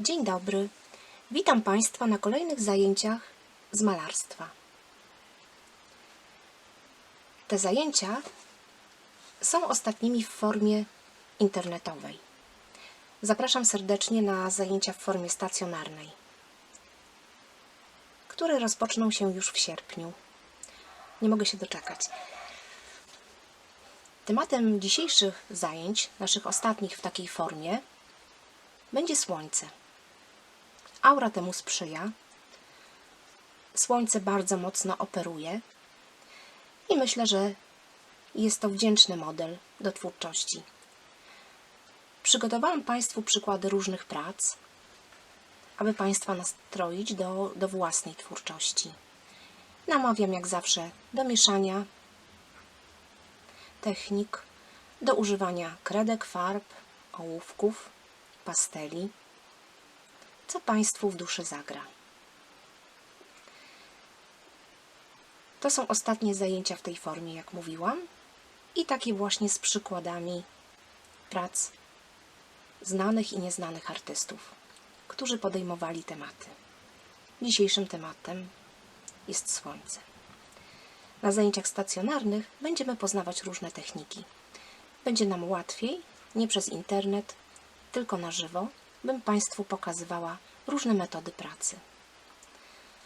Dzień dobry. Witam Państwa na kolejnych zajęciach z malarstwa. Te zajęcia są ostatnimi w formie internetowej. Zapraszam serdecznie na zajęcia w formie stacjonarnej, które rozpoczną się już w sierpniu. Nie mogę się doczekać. Tematem dzisiejszych zajęć, naszych ostatnich w takiej formie, będzie słońce. Aura temu sprzyja. Słońce bardzo mocno operuje i myślę, że jest to wdzięczny model do twórczości. Przygotowałam Państwu przykłady różnych prac, aby Państwa nastroić do, do własnej twórczości. Namawiam jak zawsze do mieszania technik, do używania kredek, farb, ołówków, pasteli, co Państwu w duszy zagra. To są ostatnie zajęcia w tej formie, jak mówiłam, i takie właśnie z przykładami prac znanych i nieznanych artystów, którzy podejmowali tematy. Dzisiejszym tematem jest słońce. Na zajęciach stacjonarnych będziemy poznawać różne techniki. Będzie nam łatwiej, nie przez internet, tylko na żywo, bym Państwu pokazywała różne metody pracy.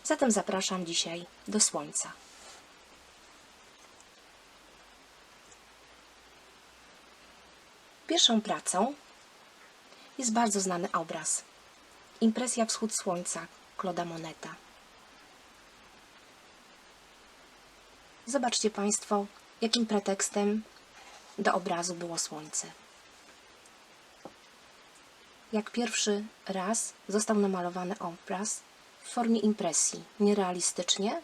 Zatem zapraszam dzisiaj do słońca. Pierwszą pracą jest bardzo znany obraz Impresja Wschód Słońca Claude'a Moneta. Zobaczcie Państwo, jakim pretekstem do obrazu było słońce. Jak pierwszy raz został namalowany obraz w formie impresji, nie realistycznie,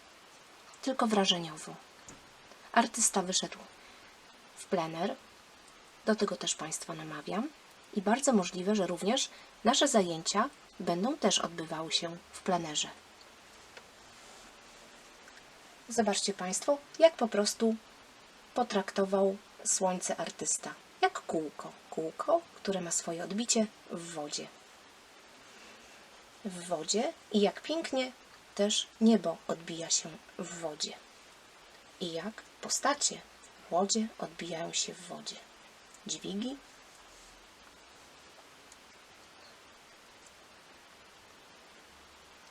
tylko wrażeniowo. Artysta wyszedł w plener, do tego też Państwa namawiam i bardzo możliwe, że również nasze zajęcia będą też odbywały się w plenerze. Zobaczcie Państwo, jak po prostu potraktował słońce artysta. Jak kółko. Kółko, które ma swoje odbicie w wodzie. W wodzie i jak pięknie też niebo odbija się w wodzie. I jak postacie łodzie odbijają się w wodzie. Dźwigi.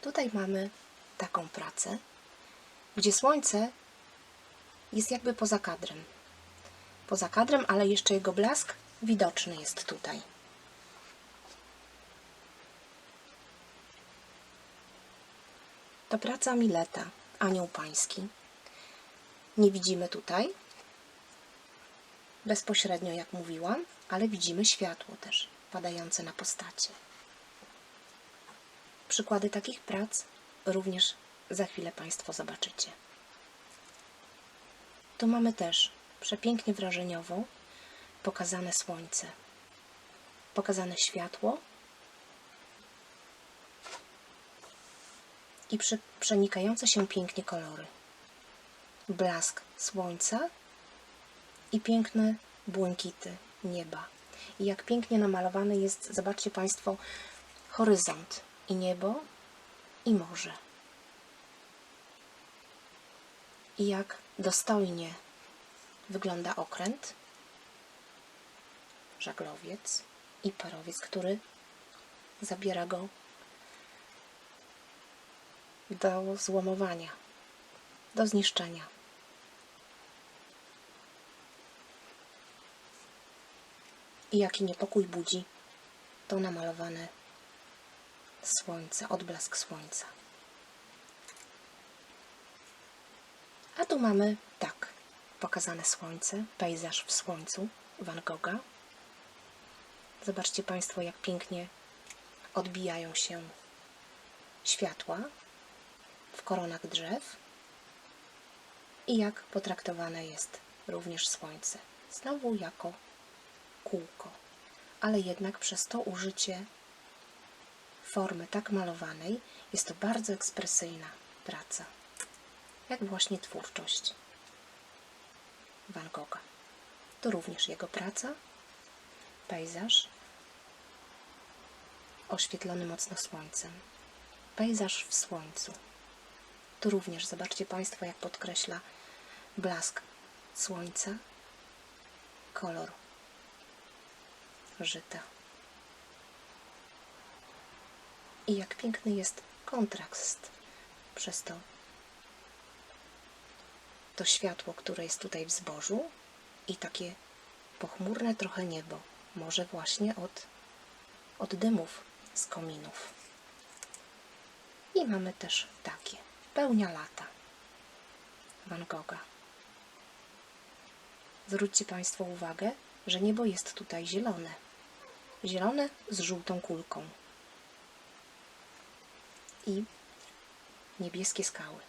Tutaj mamy taką pracę, gdzie słońce jest jakby poza kadrem. Poza kadrem, ale jeszcze jego blask widoczny jest tutaj. To praca Mileta, Anioł Pański. Nie widzimy tutaj bezpośrednio, jak mówiłam, ale widzimy światło też padające na postacie. Przykłady takich prac również za chwilę Państwo zobaczycie. Tu mamy też przepięknie wrażeniowo pokazane słońce, pokazane światło i prze, przenikające się pięknie kolory. Blask słońca i piękne błękity nieba. I jak pięknie namalowany jest, zobaczcie Państwo, horyzont i niebo i morze. I jak dostojnie wygląda okręt, żaglowiec i parowiec, który zabiera go do złomowania, do zniszczenia. I jaki niepokój budzi to namalowane słońce, odblask słońca. A tu mamy tak pokazane słońce, pejzaż w słońcu Van Gogha. Zobaczcie Państwo, jak pięknie odbijają się światła w koronach drzew i jak potraktowane jest również słońce. Znowu jako kółko, ale jednak przez to użycie formy tak malowanej jest to bardzo ekspresyjna praca, jak właśnie twórczość Van Gogha. To również jego praca, pejzaż oświetlony mocno słońcem. Pejzaż w słońcu. Tu również zobaczcie Państwo, jak podkreśla blask słońca, kolor żyta. I jak piękny jest kontrast przez to, to światło, które jest tutaj w zbożu i takie pochmurne trochę niebo, może właśnie od, od dymów z kominów. I mamy też takie, pełnia lata Van Gogha. Zwróćcie Państwo uwagę, że niebo jest tutaj zielone. Zielone z żółtą kulką. I niebieskie skały.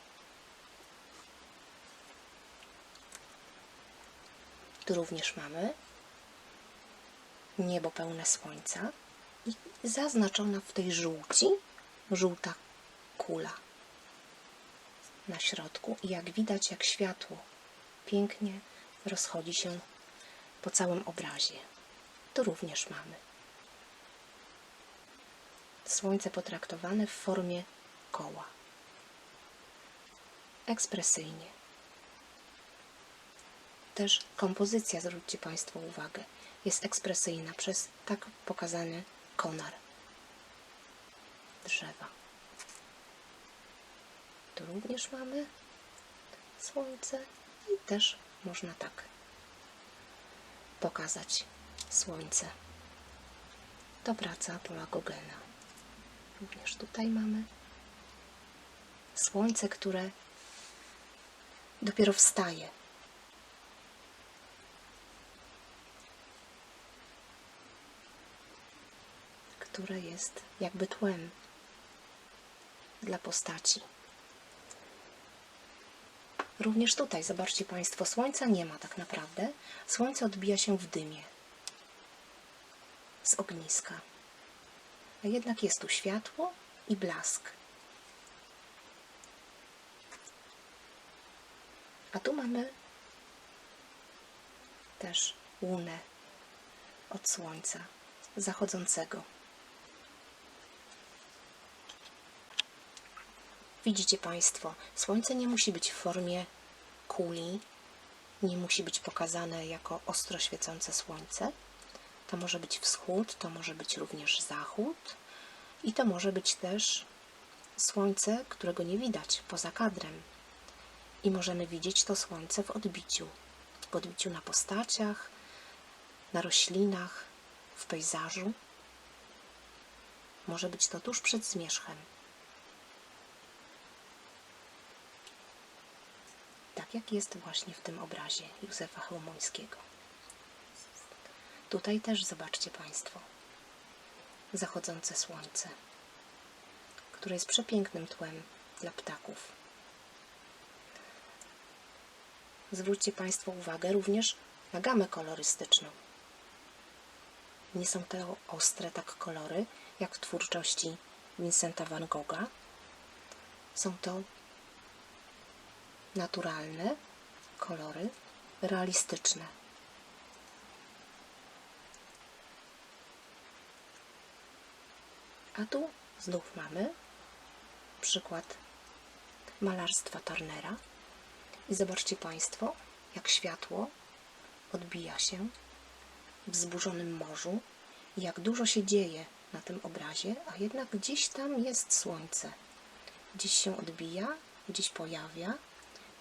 Tu również mamy niebo pełne słońca i zaznaczona w tej żółci żółta kula na środku. I jak widać, jak światło pięknie rozchodzi się po całym obrazie. Tu również mamy słońce potraktowane w formie koła. Ekspresyjnie. Też kompozycja, zwróćcie Państwo uwagę, jest ekspresyjna przez tak pokazany konar drzewa. Tu również mamy słońce i też można tak pokazać słońce. To praca Pola Gogena. Również tutaj mamy słońce, które dopiero wstaje. Które jest jakby tłem dla postaci. Również tutaj, zobaczcie Państwo, słońca nie ma tak naprawdę. Słońce odbija się w dymie z ogniska. A jednak jest tu światło i blask. A tu mamy też łunę od słońca zachodzącego. Widzicie Państwo, słońce nie musi być w formie kuli, nie musi być pokazane jako ostro świecące słońce. To może być wschód, to może być również zachód i to może być też słońce, którego nie widać poza kadrem. I możemy widzieć to słońce w odbiciu, w odbiciu na postaciach, na roślinach, w pejzażu. Może być to tuż przed zmierzchem. Tak jak jest właśnie w tym obrazie Józefa Chełmońskiego. Tutaj też zobaczcie Państwo zachodzące słońce, które jest przepięknym tłem dla ptaków. Zwróćcie Państwo uwagę również na gamę kolorystyczną. Nie są to ostre tak kolory, jak w twórczości Vincenta van Gogha. Są to naturalne kolory, realistyczne. A tu znów mamy przykład malarstwa Turnera. I zobaczcie Państwo, jak światło odbija się w wzburzonym morzu jak dużo się dzieje na tym obrazie, a jednak gdzieś tam jest słońce. Gdzieś się odbija, gdzieś pojawia,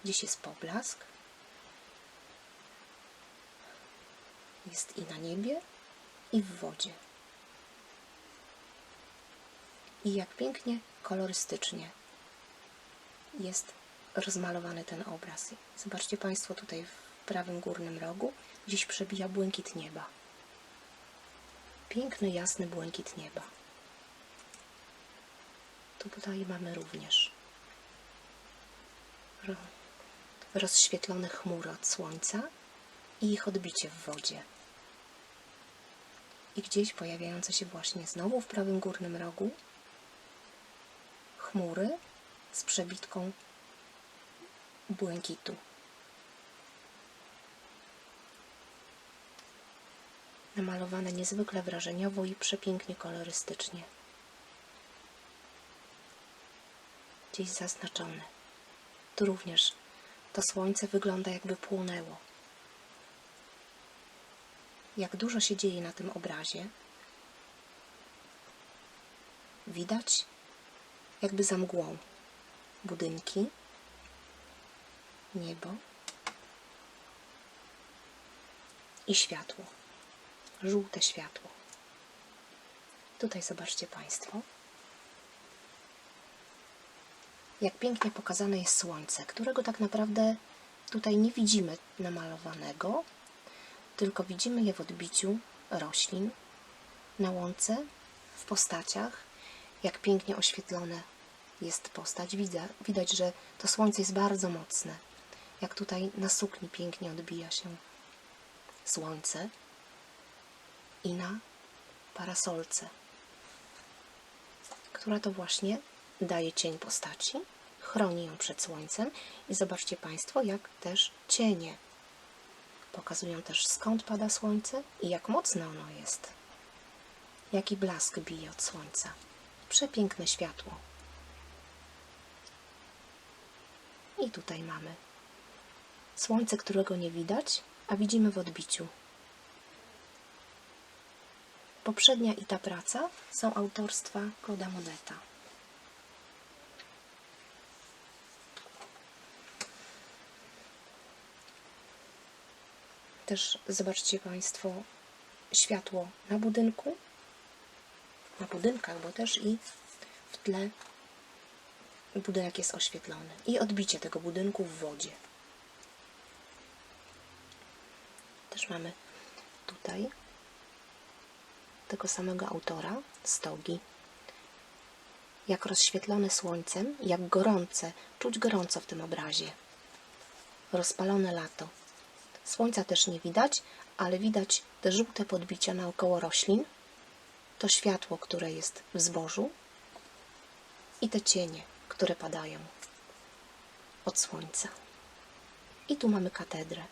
gdzieś jest poblask. Jest i na niebie, i w wodzie. I jak pięknie, kolorystycznie jest rozmalowany ten obraz. Zobaczcie Państwo tutaj w prawym górnym rogu, gdzieś przebija błękit nieba. Piękny, jasny błękit nieba. Tutaj mamy również rozświetlone chmury od słońca i ich odbicie w wodzie. I gdzieś pojawiające się właśnie znowu w prawym górnym rogu chmury z przebitką błękitu. Namalowane niezwykle wrażeniowo i przepięknie kolorystycznie. Gdzieś zaznaczone. Tu również to słońce wygląda jakby płonęło. Jak dużo się dzieje na tym obrazie. Widać jakby za mgłą budynki, niebo i światło. Żółte światło. Tutaj zobaczcie Państwo, jak pięknie pokazane jest słońce, którego tak naprawdę tutaj nie widzimy namalowanego, tylko widzimy je w odbiciu roślin na łące, w postaciach, jak pięknie oświetlone jest postać. Widać, widać, że to słońce jest bardzo mocne. Jak tutaj na sukni pięknie odbija się słońce i na parasolce, która to właśnie daje cień postaci, chroni ją przed słońcem i zobaczcie Państwo, jak też cienie pokazują też skąd pada słońce i jak mocne ono jest. Jaki blask bije od słońca. Przepiękne światło. I tutaj mamy słońce, którego nie widać, a widzimy w odbiciu. Poprzednia i ta praca są autorstwa Claude'a Moneta. Też zobaczcie Państwo światło na budynku, na budynkach, bo też i w tle budynek jest oświetlony i odbicie tego budynku w wodzie. Też mamy tutaj tego samego autora, stogi. Jak rozświetlone słońcem, jak gorące, czuć gorąco w tym obrazie. Rozpalone lato. Słońca też nie widać, ale widać te żółte podbicia naokoło roślin, to światło, które jest w zbożu i te cienie, które padają od słońca. I tu mamy katedrę,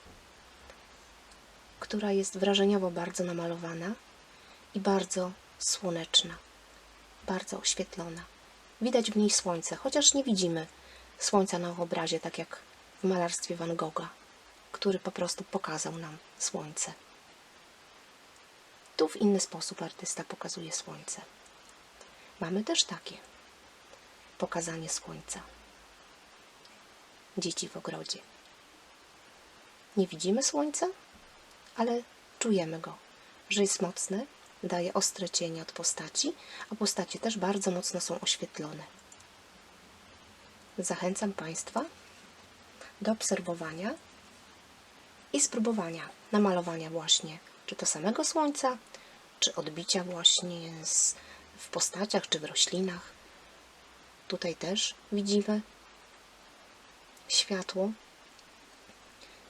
która jest wrażeniowo bardzo namalowana i bardzo słoneczna, bardzo oświetlona. Widać w niej słońce, chociaż nie widzimy słońca na obrazie, tak jak w malarstwie Van Gogha, który po prostu pokazał nam słońce. Tu w inny sposób artysta pokazuje słońce. Mamy też takie pokazanie słońca. Dzieci w ogrodzie. Nie widzimy słońca, ale czujemy go, że jest mocne, daje ostre cienie od postaci, a postacie też bardzo mocno są oświetlone. Zachęcam Państwa do obserwowania i spróbowania namalowania właśnie czy to samego słońca, czy odbicia właśnie z, w postaciach, czy w roślinach. Tutaj też widzimy światło.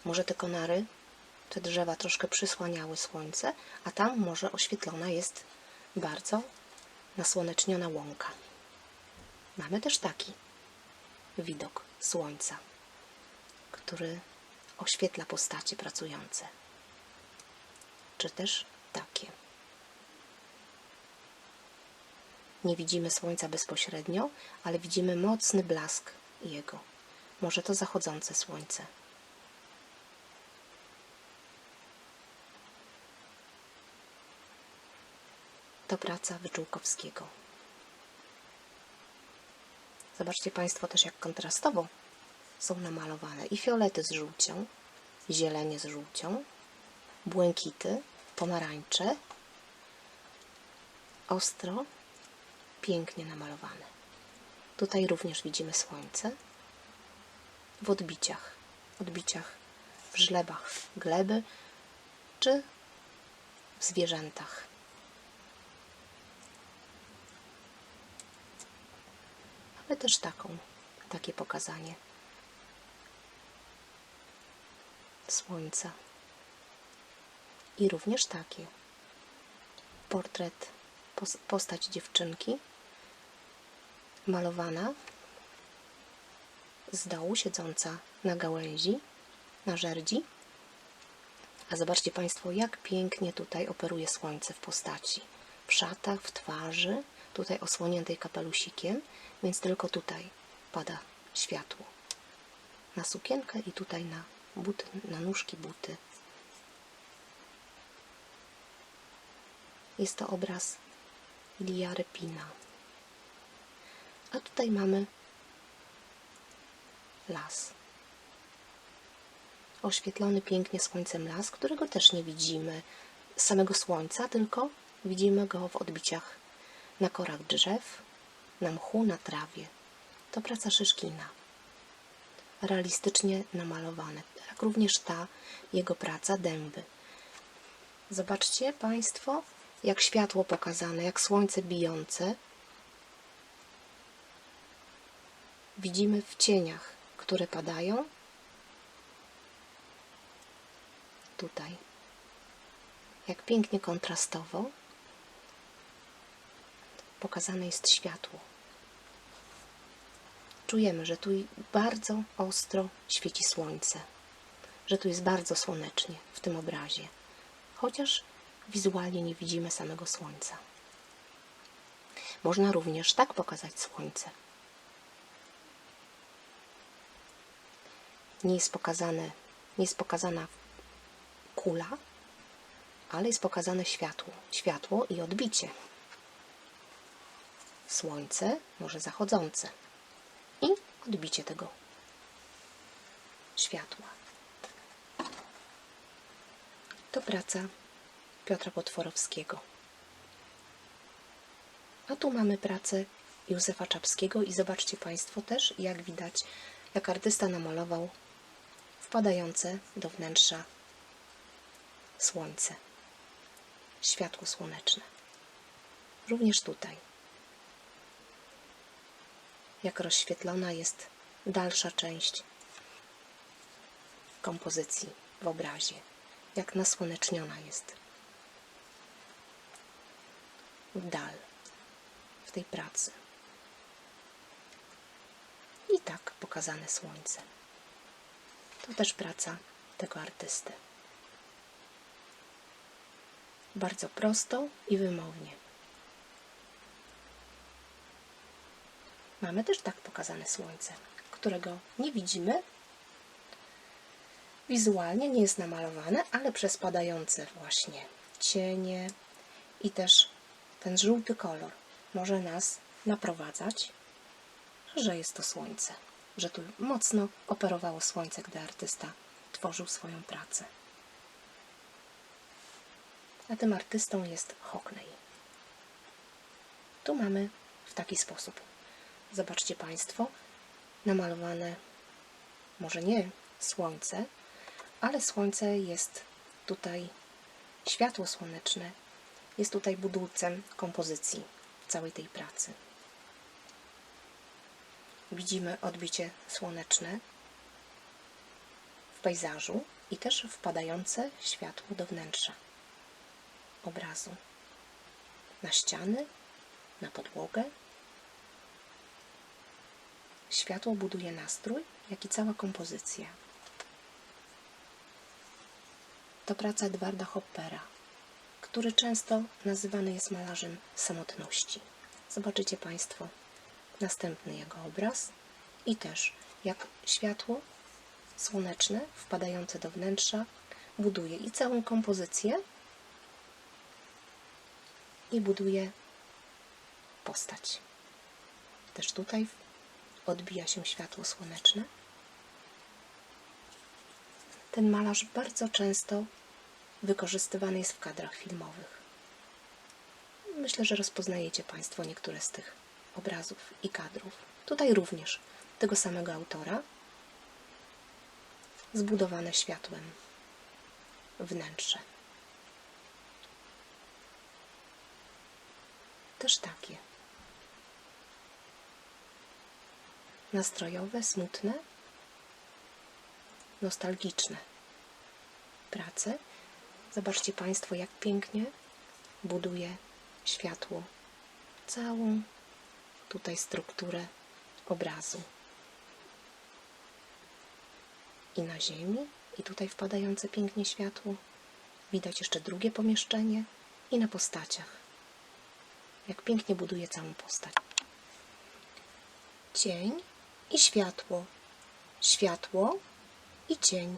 Może te konary, te drzewa troszkę przysłaniały słońce, a tam może oświetlona jest bardzo nasłoneczniona łąka. Mamy też taki widok słońca, który oświetla postacie pracujące. Czy też takie. Nie widzimy słońca bezpośrednio, ale widzimy mocny blask jego. Może to zachodzące słońce. To praca Wyczółkowskiego. Zobaczcie Państwo też, jak kontrastowo są namalowane i fiolety z żółcią, zielenie z żółcią, błękity, pomarańcze, ostro, pięknie namalowane. Tutaj również widzimy słońce w odbiciach, odbiciach w żlebach gleby czy w zwierzętach. Ale też taką, takie pokazanie słońca. I również takie. Portret, postać dziewczynki, malowana z dołu, siedząca na gałęzi, na żerdzi. A zobaczcie Państwo, jak pięknie tutaj operuje słońce w postaci. W szatach, w twarzy, tutaj osłoniętej kapelusikiem, więc tylko tutaj pada światło. Na sukienkę i tutaj na buty, na nóżki buty. Jest to obraz Ilia Repina. A tutaj mamy las. Oświetlony pięknie słońcem las, którego też nie widzimy z samego słońca, tylko widzimy go w odbiciach na korach drzew, na mchu, na trawie. To praca Szyszkina. Realistycznie namalowane, jak również ta jego praca dęby. Zobaczcie Państwo, jak światło pokazane, jak słońce bijące. Widzimy w cieniach, które padają. Tutaj. Jak pięknie kontrastowo pokazane jest światło. Czujemy, że tu bardzo ostro świeci słońce, że tu jest bardzo słonecznie w tym obrazie, chociaż wizualnie nie widzimy samego słońca. Można również tak pokazać słońce. Nie jest pokazane, nie jest pokazana kula, ale jest pokazane światło, światło i odbicie. Słońce, może zachodzące odbicie tego światła. To praca Piotra Potworowskiego. A tu mamy pracę Józefa Czapskiego i zobaczcie Państwo też, jak widać, jak artysta namalował wpadające do wnętrza słońce, światło słoneczne. Również tutaj. Jak rozświetlona jest dalsza część kompozycji w obrazie, jak nasłoneczniona jest w dal w tej pracy. I tak pokazane słońce. To też praca tego artysty. Bardzo prosto i wymownie. Mamy też tak pokazane słońce, którego nie widzimy. Wizualnie nie jest namalowane, ale przez padające właśnie cienie i też ten żółty kolor może nas naprowadzać, że jest to słońce, że tu mocno operowało słońce, gdy artysta tworzył swoją pracę. A tym artystą jest Hockney. Tu mamy w taki sposób. Zobaczcie Państwo, namalowane może nie słońce, ale słońce jest tutaj, światło słoneczne jest tutaj budulcem kompozycji całej tej pracy. Widzimy odbicie słoneczne w pejzażu i też wpadające światło do wnętrza obrazu. Na ściany, na podłogę. Światło buduje nastrój, jak i cała kompozycja. To praca Edwarda Hoppera, który często nazywany jest malarzem samotności. Zobaczycie Państwo następny jego obraz i też jak światło słoneczne wpadające do wnętrza buduje i całą kompozycję i buduje postać. Też tutaj odbija się światło słoneczne. Ten malarz bardzo często wykorzystywany jest w kadrach filmowych. Myślę, że rozpoznajecie Państwo niektóre z tych obrazów i kadrów. Tutaj również tego samego autora, zbudowane światłem wnętrze. Też takie. Nastrojowe, smutne, nostalgiczne prace Zobaczcie Państwo, jak pięknie buduje światło całą tutaj strukturę obrazu. I na ziemi, i tutaj wpadające pięknie światło. Widać jeszcze drugie pomieszczenie i na postaciach. Jak pięknie buduje całą postać. Cień i światło, światło i cień.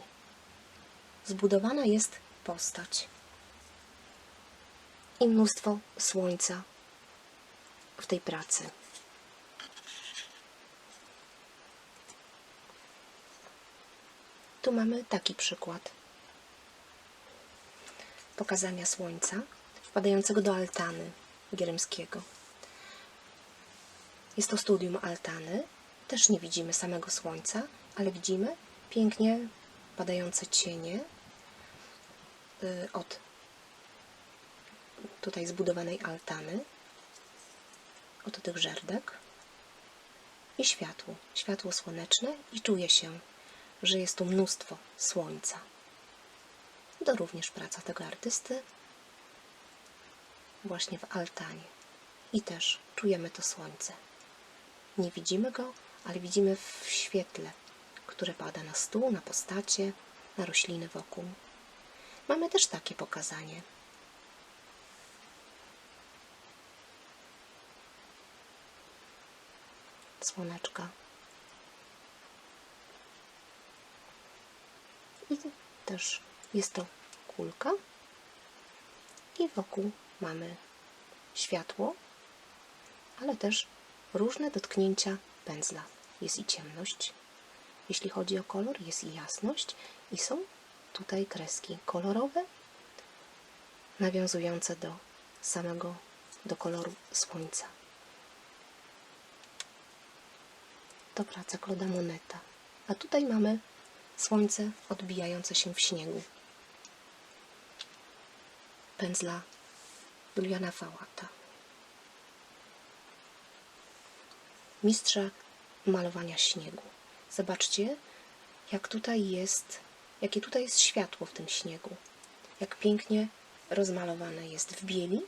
Zbudowana jest postać i mnóstwo słońca w tej pracy. Tu mamy taki przykład pokazania słońca wpadającego do altany Gierymskiego. Jest to studium altany. Też nie widzimy samego słońca, ale widzimy pięknie padające cienie y, od tutaj zbudowanej altany, od tych żerdek i światło, światło słoneczne i czuje się, że jest tu mnóstwo słońca. To również praca tego artysty właśnie w altanie. I też czujemy to słońce. Nie widzimy go, ale widzimy w świetle, które pada na stół, na postacie, na rośliny wokół. Mamy też takie pokazanie. Słoneczka. I też jest to kulka. I wokół mamy światło, ale też różne dotknięcia pędzla. Jest i ciemność, jeśli chodzi o kolor, jest i jasność, i są tutaj kreski kolorowe, nawiązujące do samego, do koloru słońca. To praca Claude'a Moneta. A tutaj mamy słońce odbijające się w śniegu. Pędzla Juliana Fałata. Mistrza malowania śniegu. Zobaczcie, jak tutaj jest, jakie tutaj jest światło w tym śniegu. Jak pięknie rozmalowane jest w bieli,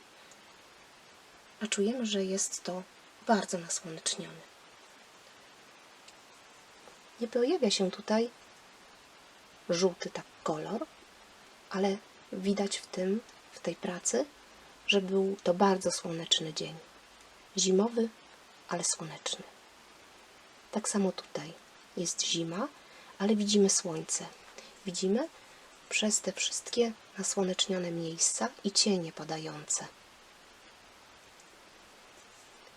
a czujemy, że jest to bardzo nasłonecznione. Nie pojawia się tutaj żółty tak kolor, ale widać w tym, w tej pracy, że był to bardzo słoneczny dzień. Zimowy, ale słoneczny. Tak samo tutaj jest zima, ale widzimy słońce. Widzimy przez te wszystkie nasłonecznione miejsca i cienie padające.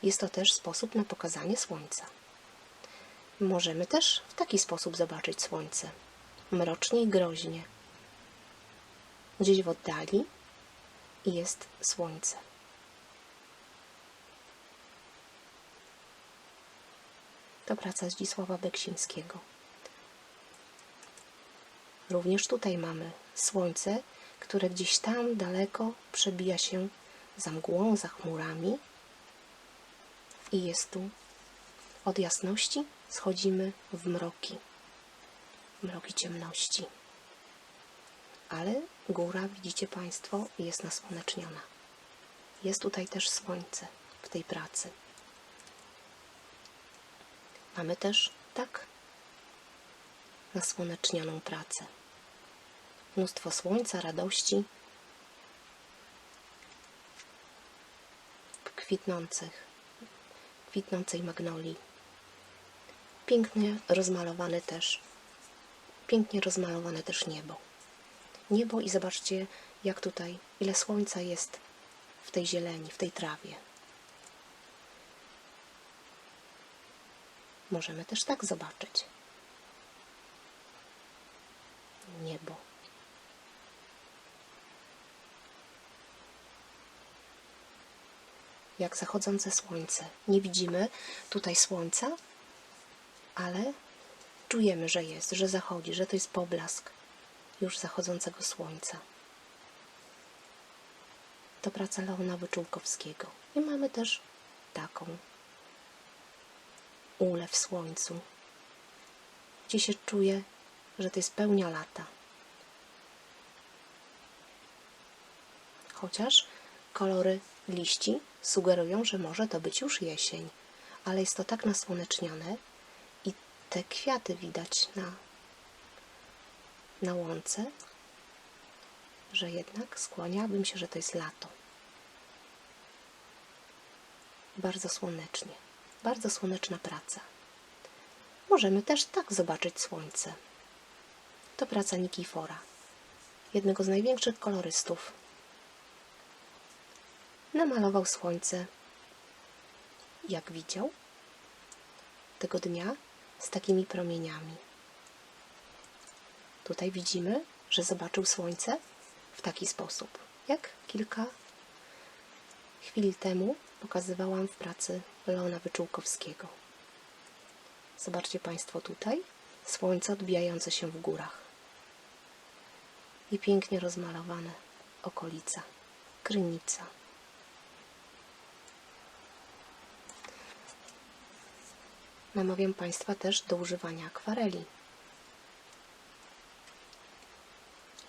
Jest to też sposób na pokazanie słońca. Możemy też w taki sposób zobaczyć słońce. Mrocznie i groźnie. Gdzieś w oddali jest słońce. To praca Zdzisława Beksińskiego. Również tutaj mamy słońce, które gdzieś tam daleko przebija się za mgłą, za chmurami i jest tu od jasności schodzimy w mroki, mroki ciemności. Ale góra, widzicie Państwo, jest nasłoneczniona. Jest tutaj też słońce w tej pracy. Mamy też tak nasłonecznioną pracę. Mnóstwo słońca, radości, kwitnących, kwitnącej magnolii. Pięknie rozmalowane też, pięknie rozmalowane też niebo. Niebo i zobaczcie, jak tutaj, ile słońca jest w tej zieleni, w tej trawie. Możemy też tak zobaczyć. Niebo. Jak zachodzące słońce. Nie widzimy tutaj słońca, ale czujemy, że jest, że zachodzi, że to jest poblask już zachodzącego słońca. To praca Leona Wyczółkowskiego. I mamy też taką ule w słońcu, gdzie się czuje, że to jest pełnia lata. Chociaż kolory liści sugerują, że może to być już jesień, ale jest to tak nasłonecznione i te kwiaty widać na, na łące, że jednak skłaniałabym się, że to jest lato. Bardzo słonecznie bardzo słoneczna praca. możemy też tak zobaczyć słońce. To praca Nikifora, jednego z największych kolorystów. Namalował słońce, jak widział, tego dnia z takimi promieniami. Tutaj widzimy, że zobaczył słońce w taki sposób, jak kilka chwil temu pokazywałam w pracy Leona Wyczółkowskiego. Zobaczcie Państwo tutaj słońce odbijające się w górach i pięknie rozmalowane okolica, krynica. Namawiam Państwa też do używania akwareli.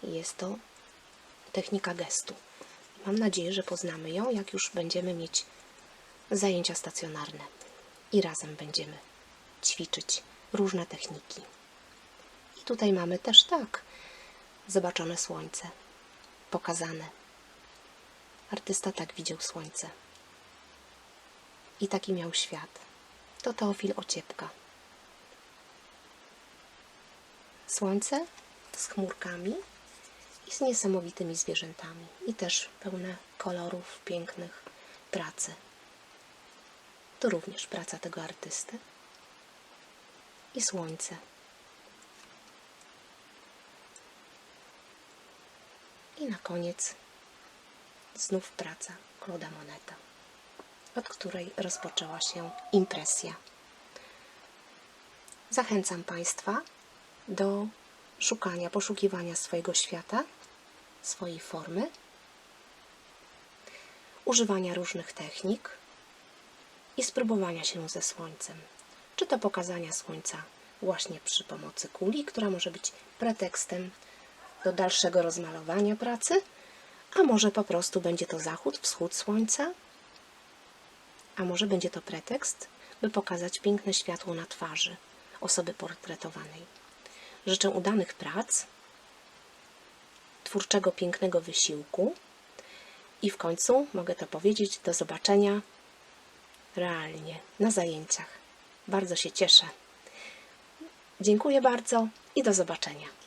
Jest to technika gestu. Mam nadzieję, że poznamy ją, jak już będziemy mieć zajęcia stacjonarne i razem będziemy ćwiczyć różne techniki. I tutaj mamy też tak zobaczone słońce, pokazane. Artysta tak widział słońce. I taki miał świat. To Teofil Ociepka. Słońce z chmurkami i z niesamowitymi zwierzętami. I też pełne kolorów, pięknych pracy. To również praca tego artysty. I słońce. I na koniec znów praca Claude'a Moneta, od której rozpoczęła się impresja. Zachęcam Państwa do szukania, poszukiwania swojego świata, swojej formy, używania różnych technik i spróbowania się ze słońcem. Czy to pokazania słońca właśnie przy pomocy kuli, która może być pretekstem do dalszego rozmalowania pracy, a może po prostu będzie to zachód, wschód słońca, a może będzie to pretekst, by pokazać piękne światło na twarzy osoby portretowanej. Życzę udanych prac, twórczego, pięknego wysiłku i w końcu mogę to powiedzieć do zobaczenia realnie na zajęciach. Bardzo się cieszę. Dziękuję bardzo i do zobaczenia.